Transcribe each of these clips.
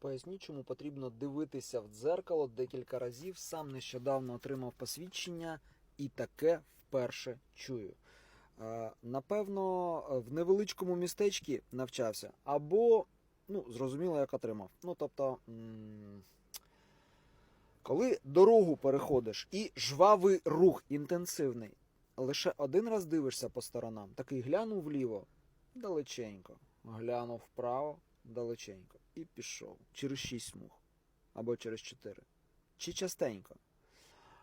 Поясніть, чому потрібно дивитися в дзеркало декілька разів. Сам нещодавно отримав посвідчення і таке вперше чую. Е, Напевно, в невеличкому містечку навчався, або, ну, зрозуміло, як отримав. Ну, тобто, коли дорогу переходиш і жвавий рух інтенсивний, лише один раз дивишся по сторонам, такий глянув вліво, далеченько, глянув вправо, далеченько, і пішов через 6 смуг або через 4. Чи частенько.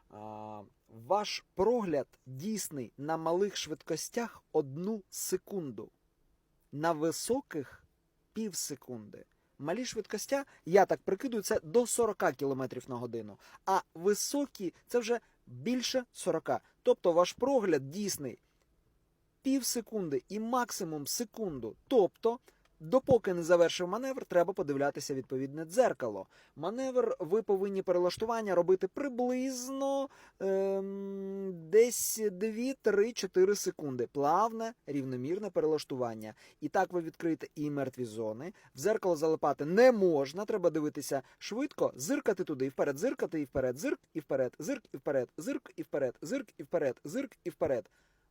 А, ваш прогляд дійсний на малих швидкостях одну секунду, на високих пів секунди. Малі швидкостя, я так прикидую, це до 40 км на годину, а високі це вже більше 40. Тобто ваш прогляд дійсний пів секунди і максимум секунду. Тобто, допоки не завершив маневр, треба подивлятися відповідне дзеркало. Маневр ви повинні перелаштування робити приблизно ем, десь 2-3-4 секунди. Плавне, рівномірне перелаштування. І так ви відкриєте і мертві зони. В зеркало залипати не можна. Треба дивитися швидко, зиркати туди, і вперед, зиркати, і вперед, зирк, і вперед, зирк, і вперед, зирк, і вперед, зирк, і вперед, зирк, і вперед.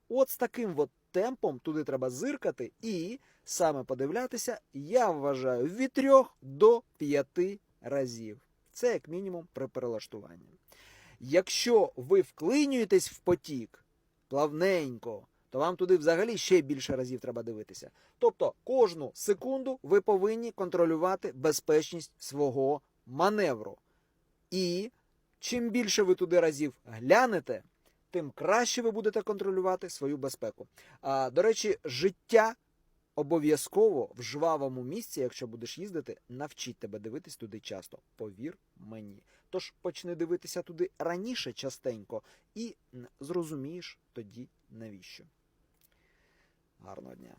От з таким от темпом туди треба зиркати і саме подивлятися, я вважаю, від 3 до 5 разів. Це як мінімум при перелаштуванні. Якщо ви вклинюєтесь в потік плавненько, то вам туди взагалі ще більше разів треба дивитися. Тобто кожну секунду ви повинні контролювати безпечність свого маневру. І чим більше ви туди разів глянете, тим краще ви будете контролювати свою безпеку. А, до речі, життя обов'язково в жвавому місці, якщо будеш їздити, навчить тебе дивитись туди часто. Повір мені. Тож почни дивитися туди раніше частенько і зрозумієш тоді навіщо. Гарного дня.